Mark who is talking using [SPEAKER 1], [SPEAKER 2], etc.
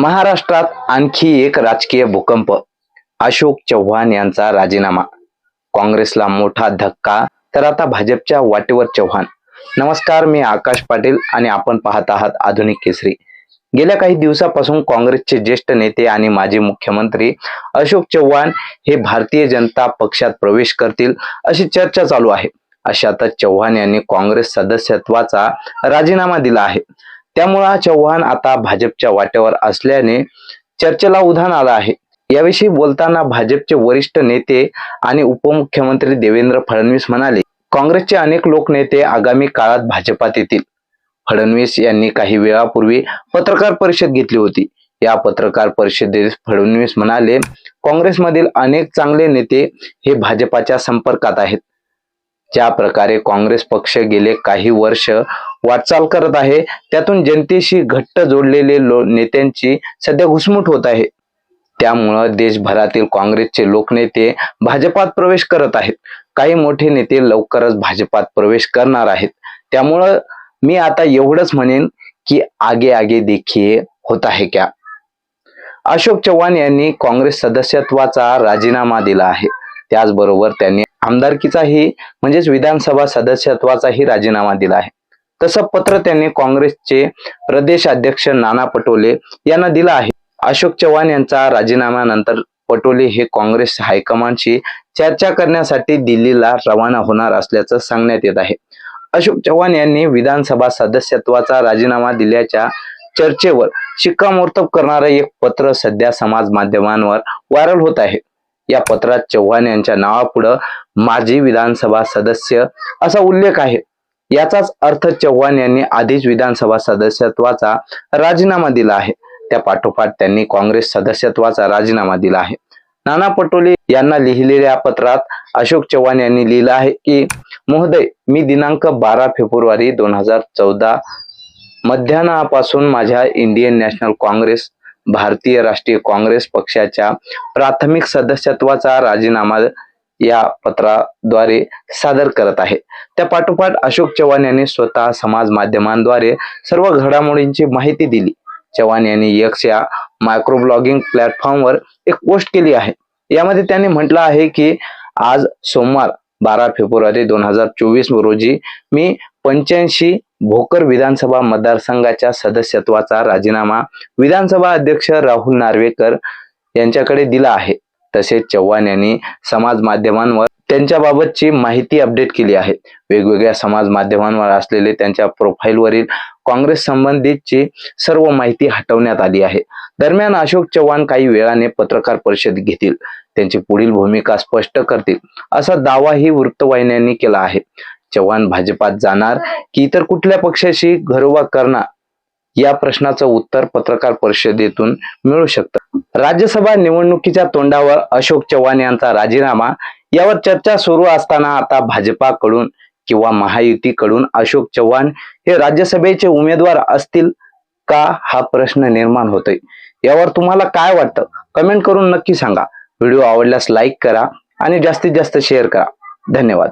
[SPEAKER 1] महाराष्ट्रात आणखी एक राजकीय भूकंप. अशोक चव्हाण यांचा राजीनामा. काँग्रेसला मोठा धक्का तर आता भाजपच्या वाटेवर चव्हाण. नमस्कार मी आकाश पाटील आणि आपण पाहत आहात आधुनिक केसरी. गेल्या काही दिवसापासून काँग्रेसचे ज्येष्ठ नेते आणि माजी मुख्यमंत्री अशोक चव्हाण हे भारतीय जनता पक्षात प्रवेश करतील अशी चर्चा चालू आहे. अशातच चव्हाण यांनी काँग्रेस सदस्यत्वाचा राजीनामा दिला आहे. त्यामुळे चव्हाण आता भाजपच्या वाट्यावर असल्याने चर्चेला उधाण आलं आहे. याविषयी बोलताना भाजपचे वरिष्ठ नेते आणि उपमुख्यमंत्री देवेंद्र फडणवीस म्हणाले काँग्रेसचे अनेक लोक नेते आगामी काळात भाजपात येतील. फडणवीस यांनी काही वेळापूर्वी पत्रकार परिषद घेतली होती. या पत्रकार परिषदेत फडणवीस म्हणाले काँग्रेसमधील अनेक चांगले नेते हे भाजपाच्या संपर्कात आहेत. ज्या प्रकारे काँग्रेस पक्ष गेले काही वर्ष वाटचाल करत आहे त्यातून जनतेशी घट्ट जोडलेले नेत्यांची सध्या घुसमुट होत आहे. त्यामुळं देशभरातील काँग्रेसचे लोकनेते भाजपात प्रवेश करत आहेत. काही मोठे नेते लवकरच भाजपात प्रवेश करणार आहेत. त्यामुळं मी आता एवढंच म्हणेन की आगे आगे देखिए होता है क्या. अशोक चव्हाण यांनी काँग्रेस सदस्यत्वाचा राजीनामा दिला आहे. त्याचबरोबर त्यांनी आमदारकीचाही म्हणजेच विधानसभा सदस्यत्वाचाही राजीनामा दिला आहे. तसं पत्र त्यांनी काँग्रेसचे प्रदेश अध्यक्ष नाना पटोले यांना दिलं आहे. अशोक चव्हाण यांचा राजीनाम्यानंतर पटोले हे काँग्रेस हायकमांडशी चर्चा करण्यासाठी दिल्लीला रवाना होणार असल्याचं सांगण्यात येत आहे. अशोक चव्हाण यांनी विधानसभा सदस्यत्वाचा राजीनामा दिल्याच्या चर्चेवर शिक्कामोर्तब करणारं एक पत्र सध्या समाज माध्यमांवर व्हायरल होत आहे. या पत्रात चव्हाण यांच्या नावापुढं माजी विधानसभा सदस्य असा उल्लेख आहे. याचाच अर्थ चव्हाण यांनी आधीच विधानसभा सदस्यत्वाचा राजीनामा दिला आहे. त्या पाठोपाठ त्यांनी काँग्रेस सदस्यत्वाचा राजीनामा दिला आहे. नाना पटोले यांना लिहिलेल्या पत्रात अशोक चव्हाण यांनी लिहिलं आहे की महोदय मी दिनांक बारा फेब्रुवारी दोन हजार चौदा मध्यान्हापासून माझ्या इंडियन नॅशनल काँग्रेस भारतीय राष्ट्रीय काँग्रेस पक्षाच्या प्राथमिक सदस्यत्वाचा राजीनामा या पत्राद्वारे सादर करत आहे. त्या पाठोपाठ अशोक चव्हाण यांनी स्वतः समाज माध्यमांद्वारे सर्व घडामोडींची माहिती दिली. चव्हाण यांनी यक्स या मायक्रोब्लॉगिंग प्लॅटफॉर्मवर एक पोस्ट केली आहे. यामध्ये त्यांनी म्हटलं आहे की आज सोमवार बारा फेब्रुवारी दोन हजार चोवीस रोजी मी पंच्याऐंशी भोकर विधानसभा मतदारसंघाच्या सदस्यत्वाचा राजीनामा विधानसभा अध्यक्ष राहुल नार्वेकर यांच्याकडे दिला आहे. तसेच चव्हाण यांनी समाज माध्यमांवर त्यांच्याबाबतची माहिती अपडेट केली आहे. वेगवेगळ्या समाज माध्यमांवर असलेले त्यांच्या प्रोफाईलवरील काँग्रेस संबंधितची सर्व माहिती हटवण्यात आली आहे. दरम्यान अशोक चव्हाण काही वेळाने पत्रकार परिषद घेतील. त्यांची पुढील भूमिका स्पष्ट करतील असा दावाही वृत्तवाहिन्यांनी केला आहे. चव्हाण भाजपात जाणार की इतर कुठल्या पक्षाशी घरोबा करणार? या प्रश्नाचं उत्तर पत्रकार परिषदेतून मिळू शकतं. राज्यसभा निवडणुकीच्या तोंडावर अशोक चव्हाण यांचा राजीनामा यावर चर्चा सुरू असताना आता भाजपाकडून किंवा महायुतीकडून अशोक चव्हाण हे राज्यसभेचे उमेदवार असतील का हा प्रश्न निर्माण होतोय? यावर तुम्हाला काय वाटतं? कमेंट करून नक्की सांगा. व्हिडिओ आवडल्यास लाईक करा आणि जास्तीत जास्त शेअर करा. धन्यवाद.